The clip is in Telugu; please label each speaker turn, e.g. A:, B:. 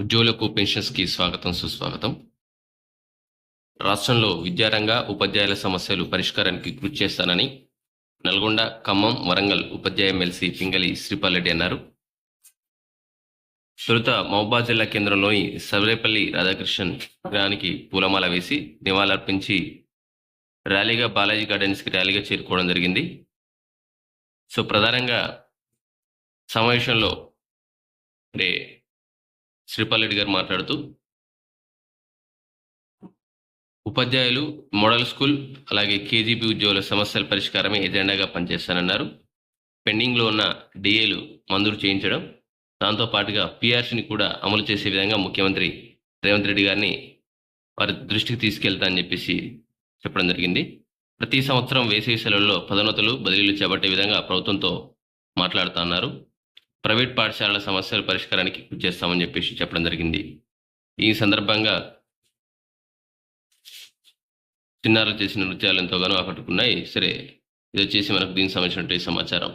A: ఉద్యోగులకు పెన్షన్స్కి స్వాగతం సుస్వాగతం. రాష్ట్రంలో విద్యారంగ ఉపాధ్యాయుల సమస్యలు పరిష్కారానికి కృషి చేస్తానని నల్గొండ ఖమ్మం వరంగల్ ఉపాధ్యాయ ఎమ్మెల్సీ పింగళి శ్రీపాల్రెడ్డి అన్నారు. తొలుత మహబాద్ జిల్లా కేంద్రంలోని సవరేపల్లి రాధాకృష్ణన్ విగ్రహానికి పూలమాల వేసి నివాళులర్పించి ర్యాలీగా బాలాజీ గార్డెన్స్కి ర్యాలీగా చేరుకోవడం జరిగింది. సో ప్రధానంగా సమావేశంలో అంటే శ్రీపాల్రెడ్డి గారు మాట్లాడుతూ ఉపాధ్యాయులు మోడల్ స్కూల్ అలాగే కేజీబీ ఉద్యోగుల సమస్యల పరిష్కారమే ఎజెండాగా పనిచేస్తానన్నారు. పెండింగ్లో ఉన్న డిఏలు మంజూరు చేయించడం దాంతో పాటుగా పిఆర్సీని కూడా అమలు చేసే విధంగా ముఖ్యమంత్రి రేవంత్ రెడ్డి గారిని వారి దృష్టికి తీసుకెళ్తా అని చెప్పేసి చెప్పడం జరిగింది. ప్రతి సంవత్సరం వేసవి సెలవుల్లో పదోన్నతులు బదిలీలు చేపట్టే విధంగా ప్రభుత్వంతో మాట్లాడుతా అన్నారు. ప్రైవేట్ పాఠశాలల సమస్యల పరిష్కారానికి కృషి చేస్తామని చెప్పేసి చెప్పడం జరిగింది. ఈ సందర్భంగా చిన్నారులు చేసిన నృత్యాలు ఎంతోగానో ఆకట్టుకున్నాయి. సరే ఇది వచ్చేసి మనకు దీనికి సంబంధించినటువంటి సమాచారం.